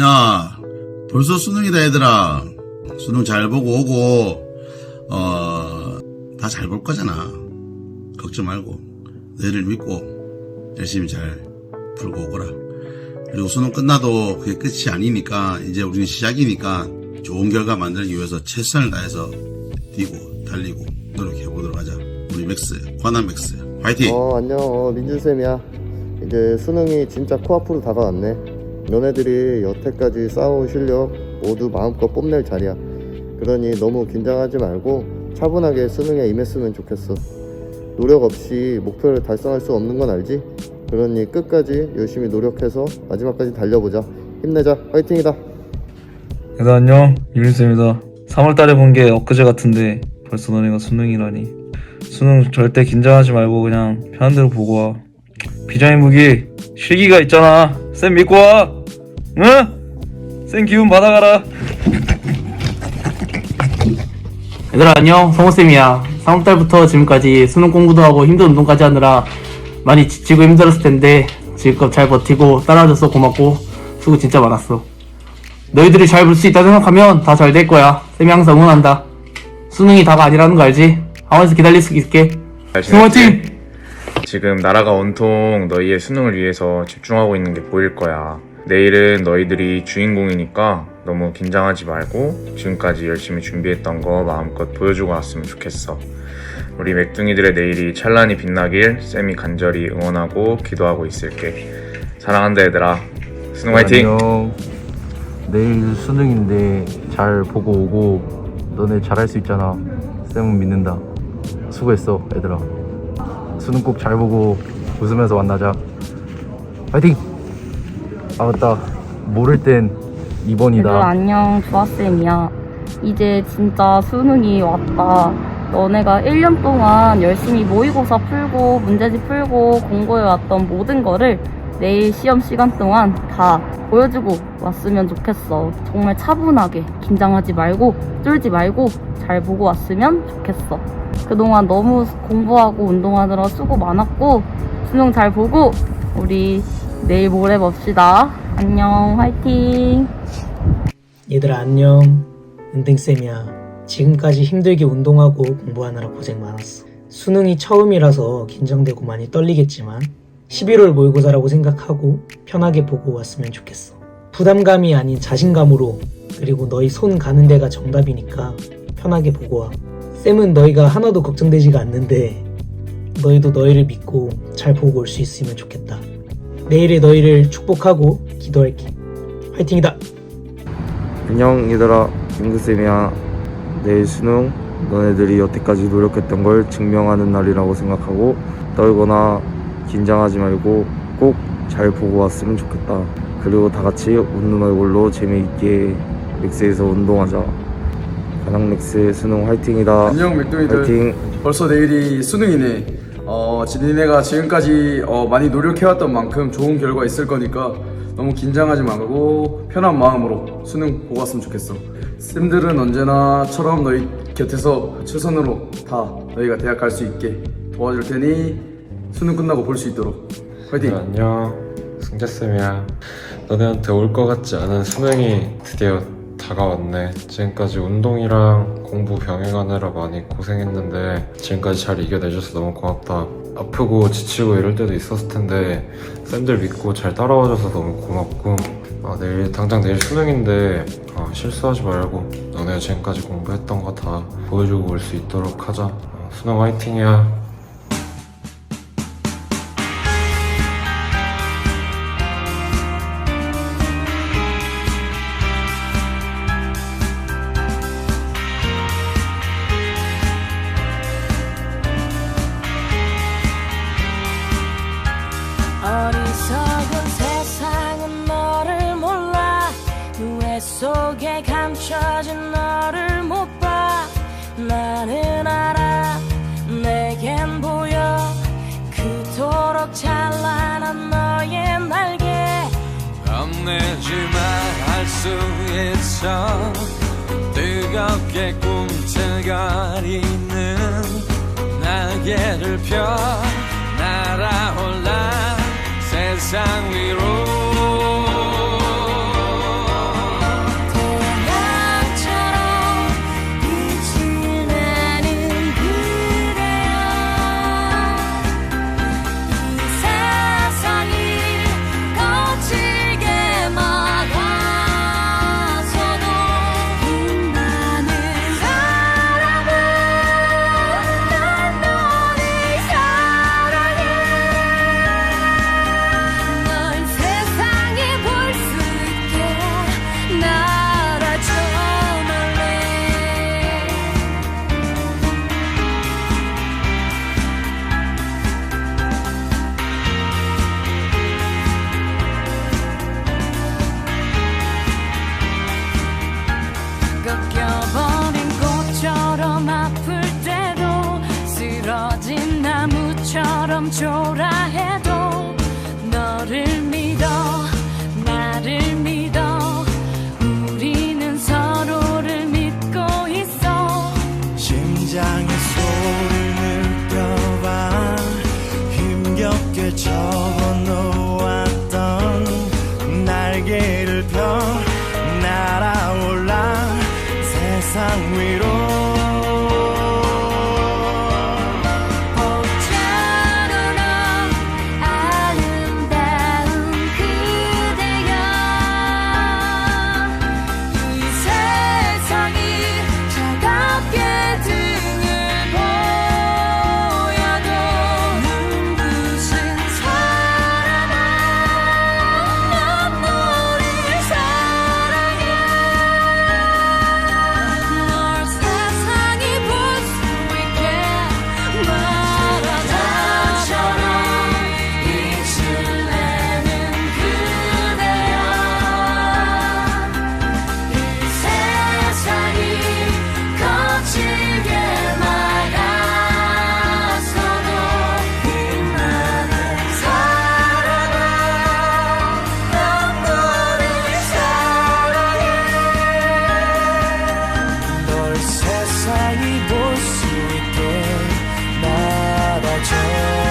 야, 벌써 수능이다, 얘들아. 수능 잘 보고 오고, 어, 다 잘 볼 거잖아. 걱정 말고, 너희를 믿고, 열심히 잘 풀고 오거라. 그리고 수능 끝나도 그게 끝이 아니니까, 이제 우리는 시작이니까, 좋은 결과 만들기 위해서 최선을 다해서 뛰고, 달리고, 노력해보도록 하자. 우리 맥스, 관한 맥스, 화이팅! 어 안녕 어, 민준쌤이야 이제 수능이 진짜 코앞으로 다가왔네 너네들이 여태까지 쌓아온 실력 모두 마음껏 뽐낼 자리야. 그러니 너무 긴장하지 말고 차분하게 수능에 임했으면 좋겠어. 노력 없이 목표를 달성할 수 없는 건 알지? 그러니 끝까지 열심히 노력해서 마지막까지 달려보자. 힘내자. 화이팅이다. 얘들 안녕. 유민쌤이다. 3월달에 본 게 엊그제 같은데 벌써 너네가 수능이라니. 수능 절대 긴장하지 말고 그냥 편한 대로 보고 와. 비장의 무기 실기가 있잖아. 쌤 믿고 와 응? 쌤 기운 받아가라 얘들아 안녕 성호쌤이야 3월달부터 지금까지 수능 공부도 하고 힘든 운동까지 하느라 많이 지치고 힘들었을 텐데 지금껏 잘 버티고 따라와줘서 고맙고 수고 진짜 많았어 너희들이 잘 볼 수 있다 생각하면 다 잘 될 거야 쌤이 항상 응원한다 수능이 다가 아니라는 거 알지? 학원에서 기다릴 수 있게 수능 화이팅! 지금 나라가 온통 너희의 수능을 위해서 집중하고 있는 게 보일 거야. 내일은 너희들이 주인공이니까 너무 긴장하지 말고 지금까지 열심히 준비했던 거 마음껏 보여주고 왔으면 좋겠어. 우리 맥둥이들의 내일이 찬란히 빛나길 쌤이 간절히 응원하고 기도하고 있을게. 사랑한다 얘들아. 수능 화이팅! 안녕. 내일 수능인데 잘 보고 오고 너네 잘할 수 있잖아. 쌤은 믿는다. 수고했어, 얘들아. 수능 꼭 잘 보고 웃으면서 만나자. 파이팅! 아 맞다. 모를 땐 얘들아 2번이다. 안녕 조아쌤이야 이제 진짜 수능이 왔다 너네가 1년 동안 열심히 모의고사 풀고 문제집 풀고 공부해왔던 모든 거를 내일 시험 시간 동안 다 보여주고 왔으면 좋겠어 정말 차분하게 긴장하지 말고 쫄지 말고 잘 보고 왔으면 좋겠어 그동안 너무 공부하고 운동하느라 수고 많았고 수능 잘 보고 우리 내일 모레 봅시다. 안녕 화이팅. 얘들아 안녕. 은등쌤이야. 지금까지 힘들게 운동하고 공부하느라 고생 많았어. 수능이 처음이라서 긴장되고 많이 떨리겠지만 11월 모의고사라고 생각하고 편하게 보고 왔으면 좋겠어. 부담감이 아닌 자신감으로 그리고 너희 손 가는 데가 정답이니까 편하게 보고 와. 쌤은 너희가 하나도 걱정되지가 않는데 너희도 너희를 믿고 잘 보고 올 수 있으면 좋겠다 내일의 너희를 축복하고 기도할게. 화이팅이다. 안녕 얘들아. 민구쌤이야. 내일 수능 너네들이 여태까지 노력했던 걸 증명하는 날이라고 생각하고 떨거나 긴장하지 말고 꼭 잘 보고 왔으면 좋겠다. 그리고 다 같이 웃는 얼굴로 재미있게 렉스에서 운동하자. 가랑렉스 수능 화이팅이다. 안녕 맥동이들. 화이팅. 벌써 내일이 수능이네 어 지니네가 지금까지 어, 많이 노력해왔던 만큼 좋은 결과 있을 거니까 너무 긴장하지 말고 편한 마음으로 수능 보고 왔으면 좋겠어. 쌤들은 언제나처럼 너희 곁에서 최선으로 다 너희가 대학 갈 수 있게 도와줄 테니 수능 끝나고 볼 수 있도록. 화이팅! 네, 안녕. 승재쌤이야. 너네한테 올 것 같지 않은 수능이 드디어 다가왔네. 지금까지 운동이랑 공부 병행하느라 많이 고생했는데 지금까지 잘 이겨내줘서 너무 고맙다. 아프고 지치고 이럴 때도 있었을 텐데 쌤들 믿고 잘 따라와줘서 너무 고맙고. 아, 내일 당장 내일 수능인데 아, 실수하지 말고 너네가 지금까지 공부했던 거 다 보여주고 올 수 있도록 하자. 아, 수능 화이팅이야 감춰진 너를 못 봐. 나는 알아. 내겐 보여. 그토록 찬란한 너의 날개. 겁내지 말할 수 있어. 뜨겁게 꿈틀거리는 날개를 펴. 날아올라 세상 위로 처럼 초라해도 너를 믿어 return